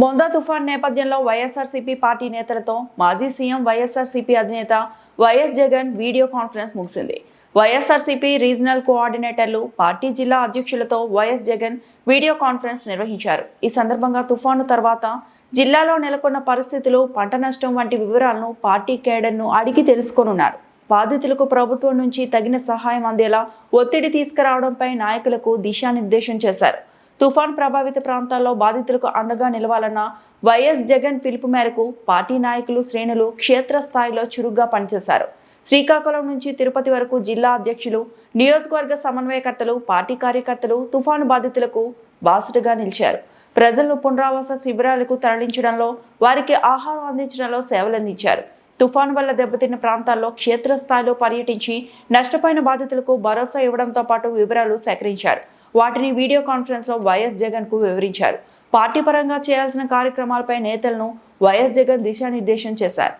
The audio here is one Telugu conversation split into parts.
మొందా తుఫాన్ నేపథ్యంలో వైఎస్ఆర్సీపీ పార్టీ నేతలతో మాజీ సీఎం వైఎస్ఆర్సీపీ అధినేత వైఎస్ జగన్ వీడియో కాన్ఫరెన్స్ ముగిసింది. వైఎస్ఆర్సీపీ రీజనల్ కోఆర్డినేటర్లు పార్టీ జిల్లా అధ్యక్షులతో వైఎస్ జగన్ వీడియో కాన్ఫరెన్స్ నిర్వహించారు. ఈ సందర్భంగా తుఫాను తర్వాత జిల్లాలో నెలకొన్న పరిస్థితులు పంట నష్టం వంటి వివరాలను పార్టీ కేడర్ను అడిగి తెలుసుకోనున్నారు. బాధితులకు ప్రభుత్వం నుంచి తగిన సహాయం అందేలా ఒత్తిడి తీసుకురావడంపై నాయకులకు దిశానిర్దేశం చేశారు. తుఫాన్ ప్రభావిత ప్రాంతాల్లో బాధితులకు అండగా నిలవాలన్న వైఎస్ జగన్ పిలుపు మేరకు పార్టీ నాయకులు శ్రేణులు క్షేత్రస్థాయిలో చురుగ్గా పనిచేశారు. శ్రీకాకుళం నుంచి తిరుపతి వరకు జిల్లా అధ్యక్షులు నియోజకవర్గ సమన్వయకర్తలు పార్టీ కార్యకర్తలు తుఫాను బాధితులకు బాసటగా నిలిచారు. ప్రజలను పునరావాస శిబిరాలకు తరలించడంలో వారికి ఆహారం అందించడంలో సేవలందించారు. తుఫాను వల్ల దెబ్బతిన్న ప్రాంతాల్లో క్షేత్రస్థాయిలో పర్యటించి నష్టపోయిన బాధితులకు భరోసా ఇవ్వడంతో పాటు వివరాలు సేకరించారు. వాటిని వీడియో కాన్ఫరెన్స్లో వైఎస్ జగన్కు వివరించారు. పార్టీ పరంగా చేయాల్సిన కార్యక్రమాలపై నేతలను వైఎస్ జగన్ దిశానిర్దేశం చేశారు.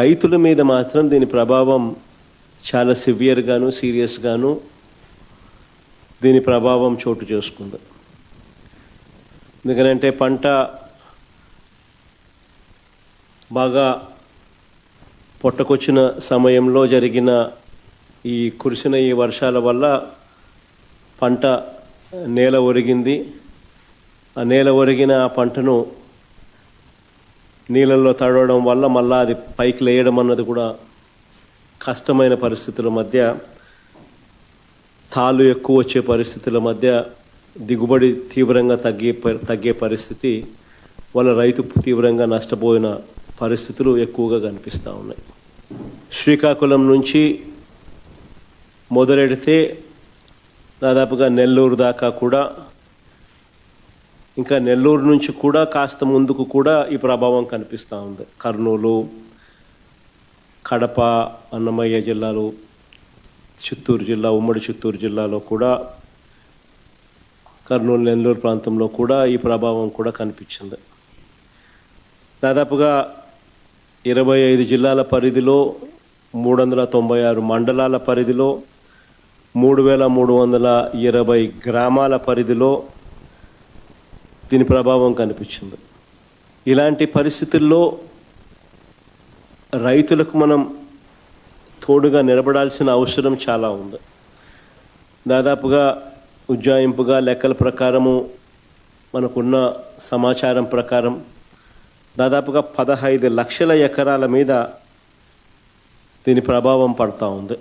రైతుల మీద మాత్రం దీని ప్రభావం చాలా సివియర్గాను సీరియస్గాను దీని ప్రభావం చోటు చేసుకుంది. ఎందుకంటే పంట బాగా పొట్టకొచ్చిన సమయంలో జరిగిన ఈ కురిసిన ఈ వర్షాల వల్ల పంట నేల ఒరిగింది. ఆ నేల ఒరిగిన ఆ పంటను నీళ్ళల్లో తడవడం వల్ల మళ్ళా అది పైకి లేయడం అన్నది కూడా కష్టమైన పరిస్థితుల మధ్య తాళ్ళు ఎక్కువ వచ్చే పరిస్థితుల మధ్య దిగుబడి తీవ్రంగా తగ్గే తగ్గే పరిస్థితి వాళ్ళ రైతు తీవ్రంగా నష్టపోయిన పరిస్థితులు ఎక్కువగా కనిపిస్తూ ఉన్నాయి. శ్రీకాకుళం నుంచి మొదలెడితే దాదాపుగా నెల్లూరు దాకా కూడా ఇంకా నెల్లూరు నుంచి కూడా కాస్త ముందుకు కూడా ఈ ప్రభావం కనిపిస్తూ ఉంది. కర్నూలు కడప అన్నమయ్య జిల్లాలు చిత్తూరు జిల్లా ఉమ్మడి చిత్తూరు జిల్లాలో కూడా కర్నూలు నెల్లూరు ప్రాంతంలో కూడా ఈ ప్రభావం కూడా కనిపించింది. దాదాపుగా ఇరవై ఐదు జిల్లాల పరిధిలో మూడు వందల తొంభై ఆరు మండలాల పరిధిలో మూడు వేల మూడు వందల ఇరవై గ్రామాల పరిధిలో దీని ప్రభావం కనిపించింది. ఇలాంటి పరిస్థితుల్లో రైతులకు మనం తోడుగా నిలబడాల్సిన అవసరం చాలా ఉంది. దాదాపుగా ఉజ్జాయింపుగా లెక్కల ప్రకారము మనకున్న సమాచారం ప్రకారం దాదాపుగా పదహైదు లక్షల ఎకరాల మీద దీని ప్రభావం పడతా ఉంది.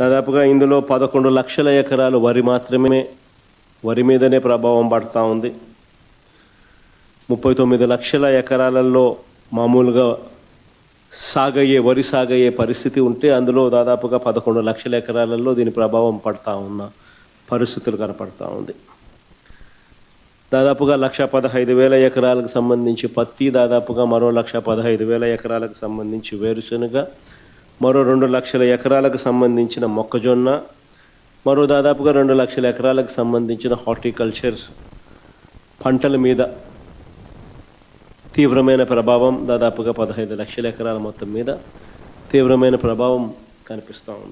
దాదాపుగా ఇందులో పదకొండు లక్షల ఎకరాలు వరి మాత్రమే వరి మీదనే ప్రభావం పడతా ఉంది. ముప్పై తొమ్మిది లక్షల ఎకరాలలో మామూలుగా సాగయ్యే వరి సాగయ్యే పరిస్థితి ఉంటే అందులో దాదాపుగా పదకొండు లక్షల ఎకరాలలో దీని ప్రభావం పడతా ఉన్న పరిస్థితులు కనపడతా ఉంది. దాదాపుగా లక్ష పదహైదు వేల ఎకరాలకు సంబంధించి పత్తి దాదాపుగా మరో లక్ష పదహైదు వేల ఎకరాలకు సంబంధించి వేరుశనగ మరో రెండు లక్షల ఎకరాలకు సంబంధించిన మొక్కజొన్న మరో దాదాపుగా రెండు లక్షల ఎకరాలకు సంబంధించిన హార్టికల్చర్ పంటల మీద తీవ్రమైన ప్రభావం దాదాపుగా పదహైదు లక్షల ఎకరాల మొత్తం మీద తీవ్రమైన ప్రభావం కనిపిస్తూ ఉంది.